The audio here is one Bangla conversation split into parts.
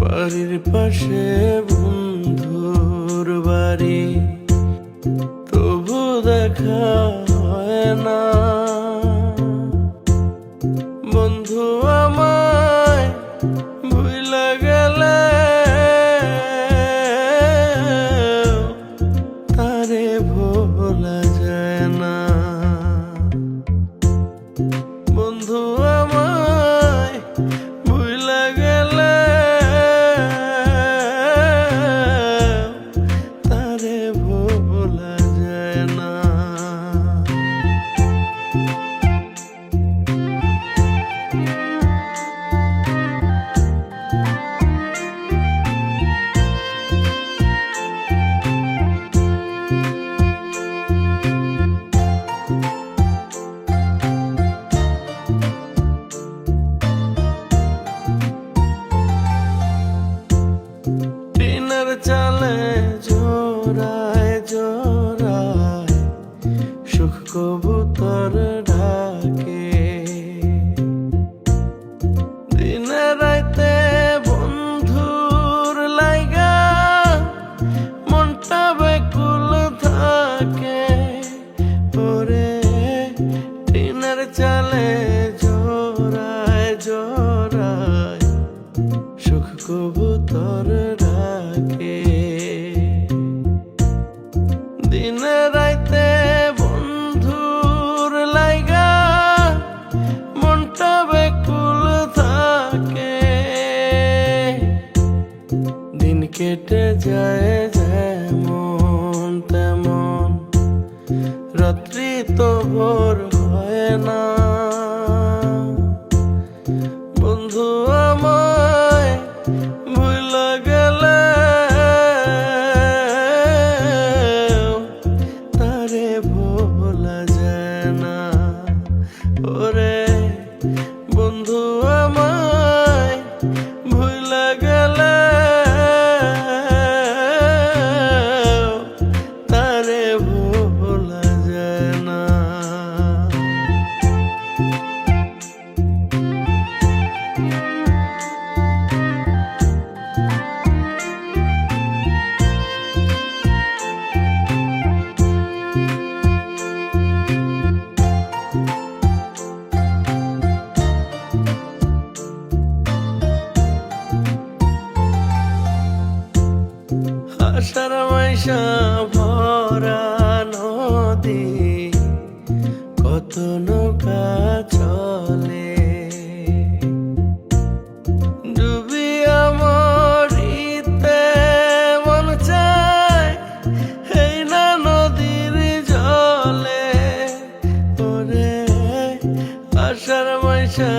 বাড়ির পাশে বন্ধুর বাড়ি তবু দেখা হয় না। বেকুল থাকে ওরে টিনের চালে জোড়ায় জোড়ায় সুখ কবুতর ডাকে দিনে রাইতে বন্ধুর লাইগা, মনটা বেকুল থাকে। দিন কেটে যায় রাত্রি তো ভোর হয় না। বন্ধু আমায় ভুল গেলে তারে ভোলা যায় না। আষাঢ় মাইশা ভরা নদী, কত নৌকা চলে। ডুবিয়া মরিতে মন চায়, এই না নদীর জলে। ওরে মাইশা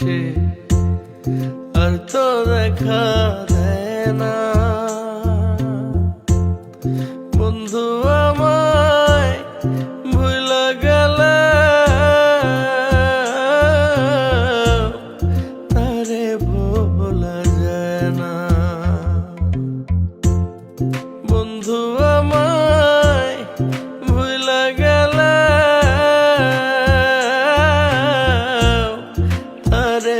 সে আর তো দেখা দেয় না। বন্ধু আমায় ভুল গেলে, তারে ভোলা যায় না। বন্ধু তারে